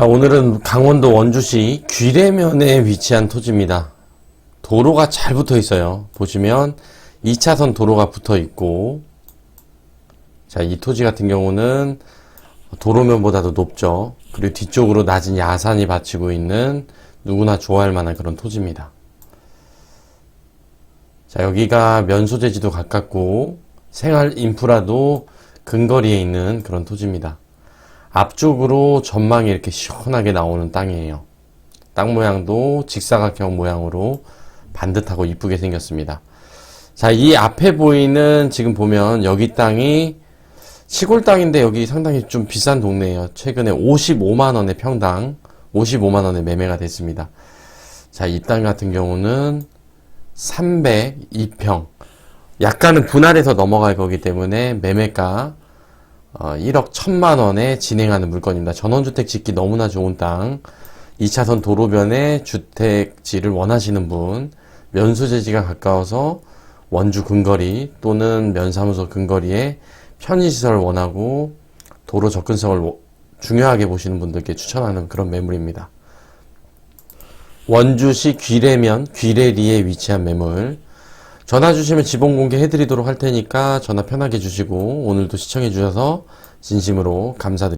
자, 오늘은 강원도 원주시 귀래면에 위치한 토지입니다. 도로가 잘 붙어 있어요. 보시면 2차선 도로가 붙어 있고, 자, 이 토지 같은 경우는 도로면보다도 높죠. 그리고 뒤쪽으로 낮은 야산이 받치고 있는 누구나 좋아할 만한 그런 토지입니다. 자, 여기가 면소재지도 가깝고 생활 인프라도 근거리에 있는 그런 토지입니다. 앞쪽으로 전망이 이렇게 시원하게 나오는 땅이에요. 땅 모양도 직사각형 모양으로 반듯하고 이쁘게 생겼습니다. 자, 이 앞에 보이는 지금 보면 여기 땅이 시골 땅인데 여기 상당히 좀 비싼 동네예요. 최근에 55만 원의 평당, 55만 원에 매매가 됐습니다. 자, 이 땅 같은 경우는 302평. 약간은 분할해서 넘어갈 거기 때문에 매매가 어, 1억 1000만 원에 진행하는 물건입니다. 전원주택 짓기 너무나 좋은 땅. 2차선 도로변에 주택지를 원하시는 분, 면수재지가 가까워서 원주 근거리 또는 면사무소 근거리에 편의시설을 원하고 도로 접근성을 워- 중요하게 보시는 분들께 추천하는 그런 매물입니다. 원주시 귀래면 귀래리에 위치한 매물. 전화 주시면 지번 공개 해 드리도록 할 테니까 전화 편하게 주시고 오늘도 시청해 주셔서 진심으로 감사드립니다.